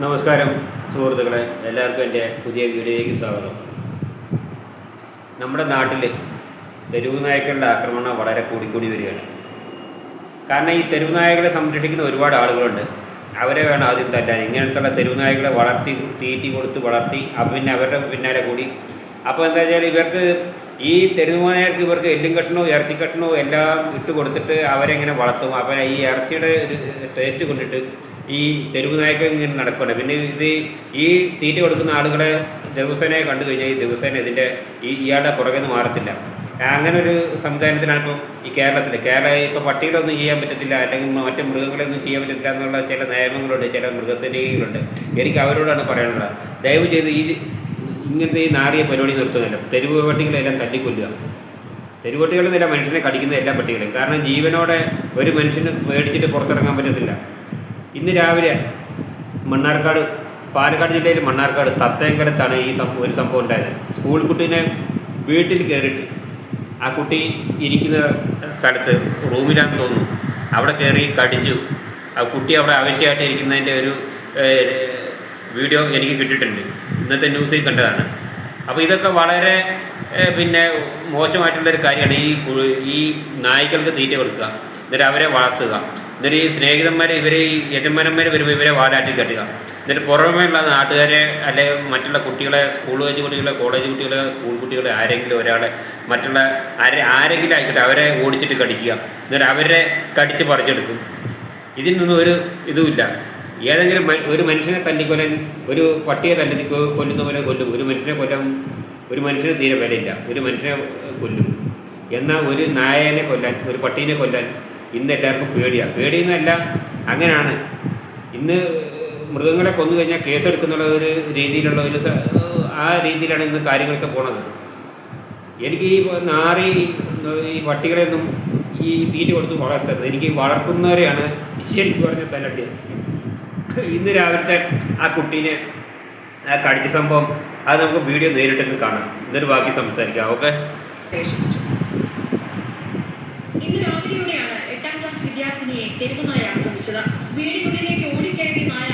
നമസ്കാരം സുഹൃത്തുക്കളെ. എല്ലാവർക്കും എന്റെ പുതിയ വീഡിയോയിലേക്ക് സ്വാഗതം. നമ്മുടെ നാട്ടിൽ തെരുവ് നായ്ക്കളുടെ ആക്രമണം വളരെ കൂടിക്കൂടി വരികയാണ്. കാരണം ഈ തെരുവ് നായകളെ സംരക്ഷിക്കുന്ന ഒരുപാട് ആളുകളുണ്ട്. അവരെ വേണം ആദ്യം തല്ലാൻ. ഇങ്ങനത്തുള്ള തെരുവ് നായകളെ വളർത്തി തീറ്റി കൊടുത്ത് വളർത്തി അപ്പം പിന്നെ അവരുടെ പിന്നാലെ കൂടി. അപ്പോൾ എന്താ വെച്ചാൽ ഇവർക്ക് ഈ തെരുവ് നായർക്ക് ഇവർക്ക് എല്ലും കഷ്ണവും ഇറച്ചി കഷ്ണവും എല്ലാം ഇട്ട് കൊടുത്തിട്ട് അവരെങ്ങനെ വളർത്തും. അപ്പം ഈ ഇറച്ചിയുടെ ഒരു ടേസ്റ്റ് കൊണ്ടിട്ട് ഈ തെരുവ് നായകൾ ഇങ്ങനെ നടക്കുന്നുണ്ട്. പിന്നെ ഇത് ഈ തീറ്റ കൊടുക്കുന്ന ആളുകളെ ദിവസേനെ കണ്ടു കഴിഞ്ഞാൽ ഈ ദിവസേന ഇതിന്റെ ഈ ഇയാളുടെ പുറകെ മാറത്തില്ല. അങ്ങനെ ഒരു സംവിധാനത്തിനാണ് ഇപ്പം ഈ കേരളത്തിൽ കേരള ഇപ്പോൾ പട്ടികളൊന്നും ചെയ്യാൻ പറ്റത്തില്ല. അല്ലെങ്കിൽ മറ്റു മൃഗങ്ങളൊന്നും ചെയ്യാൻ പറ്റത്തില്ല എന്നുള്ള ചില നിയമങ്ങളുണ്ട് ചില മൃഗസേനകളുണ്ട് എനിക്ക് അവരോടാണ് പറയാനുള്ളത്. ദയവ് ചെയ്ത് ഈ ഇങ്ങനത്തെ ഈ നാറിയ പരിപാടി നിർത്തുന്നില്ല. തെരുവ് പട്ടികളെല്ലാം തല്ലിക്കൊല്ലുക. തെരുവ് പട്ടികളെന്നല്ല മനുഷ്യനെ കടിക്കുന്ന എല്ലാ പട്ടികളും കാരണം ജീവനോടെ ഒരു മനുഷ്യന് മേടിച്ചിട്ട് പുറത്തിറങ്ങാൻ പറ്റത്തില്ല. ഇന്ന് രാവിലെ മണ്ണാർക്കാട് പാലക്കാട് ജില്ലയിൽ മണ്ണാർക്കാട് തത്തേങ്കരത്താണ് ഈ സംഭവം ഒരു സംഭവം ഉണ്ടായത്. സ്കൂൾ കുട്ടീനെ വീട്ടിൽ കയറിയിട്ട് ആ കുട്ടി ഇരിക്കുന്ന സ്ഥലത്ത് റൂമിലാണെന്ന് തോന്നുന്നു. അവിടെ കയറി കടിച്ചു. ആ കുട്ടി അവിടെ ആവശ്യമായിട്ട് ഇരിക്കുന്നതിന്റെ ഒരു വീഡിയോ എനിക്ക് കിട്ടിയിട്ടുണ്ട്. ഇന്നത്തെ ന്യൂസിൽ കണ്ടതാണ്. അപ്പോൾ ഇതൊക്കെ വളരെ പിന്നെ മോശമായിട്ടുള്ളൊരു കാര്യമാണ് ഈ ഈ നായ്ക്കൾക്ക് തീറ്റ കൊടുക്കുക. എന്നിട്ട് അവരെ വളർത്തുക. എന്നിട്ട് ഈ സ്നേഹിതന്മാരെ ഇവരെ ഈ യജമാനന്മാർ വരുമ്പോൾ ഇവരെ വാലാട്ടി കെട്ടുക. എന്നിട്ട് പുറമേയുള്ള നാട്ടുകാരെ അല്ലെങ്കിൽ മറ്റുള്ള കുട്ടികളെ സ്കൂൾ കഴിഞ്ഞ കുട്ടികളെ കോളേജ് കുട്ടികളെ സ്കൂൾ കുട്ടികളെ ആരെങ്കിലും ഒരാളെ മറ്റുള്ള ആരെ ആരെങ്കിലും ആയിക്കോട്ടെ അവരെ ഓടിച്ചിട്ട് കടിക്കുക. എന്നിട്ട് അവരെ കടിച്ച് പറിച്ചെടുക്കും. ഇതിൽ നിന്നും ഒരു ഇതുമില്ല. ഏതെങ്കിലും ഒരു മനുഷ്യനെ തല്ലിക്കൊല്ലാൻ ഒരു പട്ടിയെ തല്ലി കൊല്ലുന്ന പോലെ കൊല്ലും. ഒരു മനുഷ്യനെ കൊല്ലാൻ ഒരു മനുഷ്യന് തീരെ വിലയില്ല. ഒരു മനുഷ്യനെ കൊല്ലും. എന്നാൽ ഒരു നായനെ കൊല്ലാൻ ഒരു പട്ടീനെ കൊല്ലാൻ ഇന്ന് എല്ലാവർക്കും പേടിയാണ് പേടിയെന്നല്ല അങ്ങനെയാണ് ഇന്ന് മൃഗങ്ങളെ കൊന്നു കഴിഞ്ഞാൽ കേസെടുക്കുന്നുള്ള ഒരു രീതിയിലുള്ള ഒരു ആ രീതിയിലാണ് ഇന്ന് കാര്യങ്ങളൊക്കെ പോണത്. എനിക്ക് ഈ നാറി ഈ പട്ടികളെയൊന്നും ഈ തീറ്റ കൊടുത്ത് വളർത്തരുത്. എനിക്ക് വളർത്തുന്നവരെയാണ് ശരിക്കും പറഞ്ഞ തലട്ടിയത് ഇന്ന് രാവിലത്തെ ആ കുട്ടീനെ ആ കടിച്ച സംഭവം അത് നമുക്ക് വീഡിയോ നേരിട്ടൊന്ന് കാണാം. എന്നിട്ട് ബാക്കി സംസാരിക്കാം ഓക്കെ പ്രവേശിപ്പിച്ചു ഇന്ന് രാവിലെയോടെയാണ് എട്ടാം ക്ലാസ് തെരുവുനായ ആക്രമിച്ചത് വീടിനുള്ളിലേക്ക് ഓടിക്കയറി നായ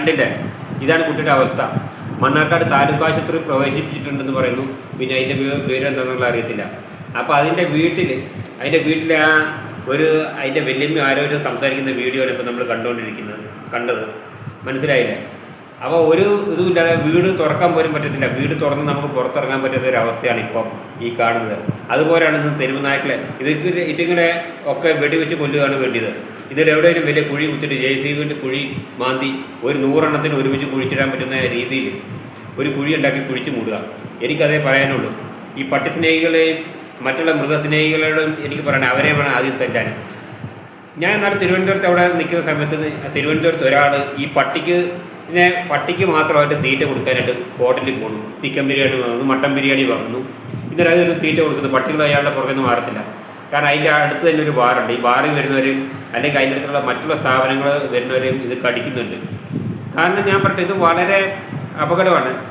കണ്ടില്ലേ? ഇതാണ് കുട്ടിയുടെ അവസ്ഥ. മണ്ണാർക്കാട് താലൂക്ക് ആശുപത്രി പ്രവേശിപ്പിച്ചിട്ടുണ്ടെന്ന് പറയുന്നു. പിന്നെ അതിന്റെ പേര് വിവരം എന്താണെന്നുള്ള അറിയത്തില്ല. അപ്പോൾ അതിന്റെ വീട്ടിൽ അതിന്റെ വീട്ടിലെ ആ ഒരു അതിന്റെ വല്യമ്മ ആരോഗ്യം സംസാരിക്കുന്ന വീഡിയോ ഇപ്പോൾ നമ്മൾ കണ്ടുകൊണ്ടിരിക്കുന്നത് കണ്ടത്. മനസ്സിലായില്ലേ? അപ്പോൾ ഒരു ഇതുമില്ലാതെ വീട് തുറക്കാൻ പോലും പറ്റത്തില്ല. വീട് തുറന്ന് നമുക്ക് പുറത്തിറങ്ങാൻ പറ്റാത്ത ഒരു അവസ്ഥയാണ് ഇപ്പം ഈ കാണുന്നത്. അതുപോലെയാണ് ഇന്ന് തെരുവ് നായ്ക്കളെ. ഇത് ഇറ്റിങ്ങളെ ഒക്കെ വെടിവെച്ച് കൊല്ലുകയാണ് വേണ്ടിയത്. ഇതിൽ എവിടെയും വലിയ കുഴി കുത്തിട്ട് ജെ സി ബിന്റെ കുഴി മാന്തി ഒരു നൂറെണ്ണത്തിന് ഒരുമിച്ച് കുഴിച്ചിടാൻ പറ്റുന്ന രീതിയിൽ ഒരു കുഴി ഉണ്ടാക്കി കുഴിച്ചു മൂടുക. എനിക്കതേ പറയാനുള്ളൂ. ഈ പട്ടിസ്നേഹികളെയും മറ്റുള്ള മൃഗസ്നേഹികളോടും എനിക്ക് പറയണം അവരെ വേണം ആദ്യം തെറ്റാൻ. ഞാൻ എന്നാൽ തിരുവനന്തപുരത്ത് അവിടെ നിൽക്കുന്ന സമയത്ത് തിരുവനന്തപുരത്ത് ഒരാൾ ഈ പട്ടിക്ക് പിന്നെ പട്ടിക്ക് മാത്രമായിട്ട് തീറ്റ കൊടുക്കാനായിട്ട് ഹോട്ടലിൽ പോകുന്നു ചിക്കൻ ബിരിയാണി വാങ്ങുന്നു മട്ടൻ ബിരിയാണി വാങ്ങുന്നു. ഇന്നലെ അതിൽ തീറ്റ കൊടുക്കുന്നു. പട്ടികൾ അയാളുടെ പുറകെ മാറത്തില്ല. കാരണം അതിന്റെ അടുത്ത് തന്നെ ഒരു ബാറുണ്ട് ഈ ബാറിൽ വരുന്നവരും അല്ലെങ്കിൽ അതിന്റെ അടുത്തുള്ള മറ്റുള്ള സ്ഥാപനങ്ങൾ വരുന്നവരെയും ഇത് കടിക്കുന്നുണ്ട്. കാരണം ഞാൻ പറഞ്ഞത് ഇത് വളരെ അപകടമാണ്.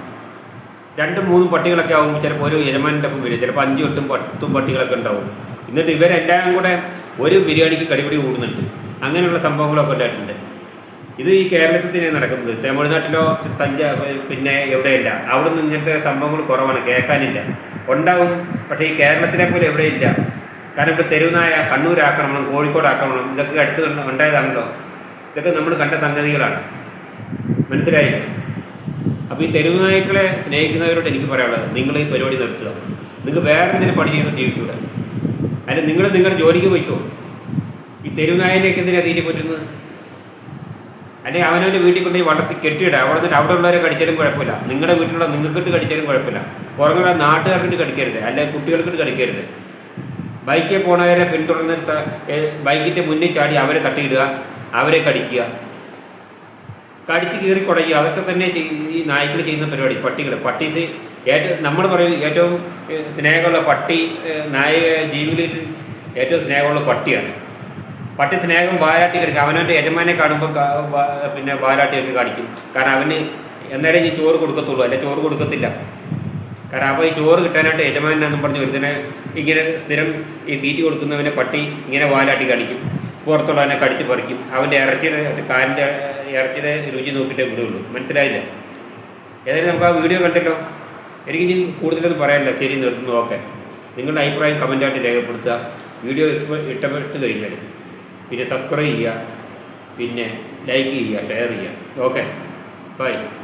രണ്ടും മൂന്നും പട്ടികളൊക്കെ ആകുമ്പോൾ ചിലപ്പോൾ ഒരു യജമാനിന്റെ ഒപ്പം വരും ചിലപ്പോൾ അഞ്ചും എട്ടും പത്തും പട്ടികളൊക്കെ ഉണ്ടാവും. എന്നിട്ട് ഇവരെല്ലാം കൂടെ ഒരു ബിരിയാണിക്ക് കടിപിടി കൂടുന്നുണ്ട്. അങ്ങനെയുള്ള സംഭവങ്ങളൊക്കെ ഉണ്ടായിട്ടുണ്ട്. ഇത് ഈ കേരളത്തിൽ തന്നെ നടക്കുന്നത്. തമിഴ്നാട്ടിലോ തഞ്ച പിന്നെ എവിടെയില്ല. അവിടെ നിന്ന് ഇങ്ങനത്തെ സംഭവങ്ങൾ കുറവാണ്. കേൾക്കാനില്ല. ഉണ്ടാവും. പക്ഷേ ഈ കേരളത്തിനെ പോലെ എവിടെയില്ല. കാരണം ഇപ്പോൾ തെരുവുനായ കണ്ണൂർ ആക്രമണം കോഴിക്കോട് ആക്രമണം ഇതൊക്കെ അടുത്ത് ഉണ്ടായതാണല്ലോ. ഇതൊക്കെ നമ്മൾ കണ്ട സംഗതികളാണ്. മനസ്സിലായില്ലേ? അപ്പോൾ ഈ തെരുവുനായ്ക്കളെ സ്നേഹിക്കുന്നവരോട് എനിക്ക് പറയാനുള്ളത് നിങ്ങൾ ഈ പരിപാടി നിർത്തുക. നിങ്ങൾക്ക് വേറെ എന്തെങ്കിലും പണി ചെയ്ത് ജീവിക്കൂടെ അതിന് നിങ്ങൾ നിങ്ങളുടെ ജോലിക്ക് പോയിക്കോ. ഈ തെരുവ് നായനെയൊക്കെ എന്തിനാണ് തീറ്റി പറ്റുന്നത്? അല്ലെങ്കിൽ അവനവന്റെ വീട്ടിൽ കൊണ്ടുപോയി വളർത്തി കെട്ടിയിടുക അവിടെ നിന്ന് അവിടെ ഉള്ളവരെ കടിച്ചാലും കുഴപ്പമില്ല. നിങ്ങളുടെ വീട്ടിലുള്ള നിങ്ങൾക്കിട്ട് കടിച്ചാലും കുഴപ്പമില്ല. പുറങ്ങളുടെ നാട്ടുകാർക്കിട്ട് കടിക്കരുത്. അല്ലെങ്കിൽ കുട്ടികൾക്കിട്ട് കടിക്കരുത്. ബൈക്കിൽ പോണവരെ പിന്തുടർന്ന് ബൈക്കിന്റെ ഏ, ബൈക്കിന്റെ മുന്നിൽ ചാടി അവരെ തട്ടിയിടുക അവരെ കടിക്കുക. കടിച്ച് കീറി കുടയുക. അതൊക്കെ തന്നെ ഈ നായ്ക്കൾ ചെയ്യുന്ന പരിപാടി പട്ടികൾ പട്ടീസ് ഏറ്റവും നമ്മൾ പറയും ഏറ്റവും സ്നേഹമുള്ള പട്ടി നായ ജീവികളിൽ ഏറ്റവും സ്നേഹമുള്ള പട്ടിയാണ്. പട്ടി സ്നേഹം വാരാട്ടി കിടക്കും. അവനവന്റെ യജമാനെ കാണുമ്പോൾ പിന്നെ വാരാട്ടിയൊക്കെ കാണിക്കും. കാരണം അവന് എന്നാലേ ഈ ചോറ് കൊടുക്കത്തുള്ളൂ. അല്ലെ ചോറ് കൊടുക്കത്തില്ല. കാരണം അപ്പോൾ ഈ ചോറ് കിട്ടാനായിട്ട് യജമാനെന്നും പറഞ്ഞ് ഒരുത്തനെ ഇങ്ങനെ സ്ഥിരം ഈ തീറ്റി കൊടുക്കുന്നവനെ പട്ടി ഇങ്ങനെ വാലാട്ടി കാണിക്കും പുറത്തുള്ളവനെ കടിച്ച് പറിക്കും. അവന്റെ ഇറച്ചിയുടെ കാലിന്റെ ഇറച്ചിയുടെ രുചി നോക്കിയിട്ടേ വിടുള്ളൂ മനസ്സിലായില്ല? ഏതായാലും നമുക്ക് ആ വീഡിയോ കണ്ടല്ലോ എനിക്ക് ഇനി കൂടുതലൊന്നും പറയാനില്ല. ശരി നിർത്തുന്നു. ഓക്കെ. നിങ്ങളുടെ അഭിപ്രായം കമന്റായിട്ട് രേഖപ്പെടുത്തുക. വീഡിയോ ഇഷ്ട- ഇഷ്ടപ്പെട്ട് കഴിഞ്ഞാൽ പിന്നെ സബ്സ്ക്രൈബ് ചെയ്യുക. പിന്നെ ലൈക്ക് ചെയ്യുക ഷെയർ ചെയ്യുക. ഓക്കെ. ബൈ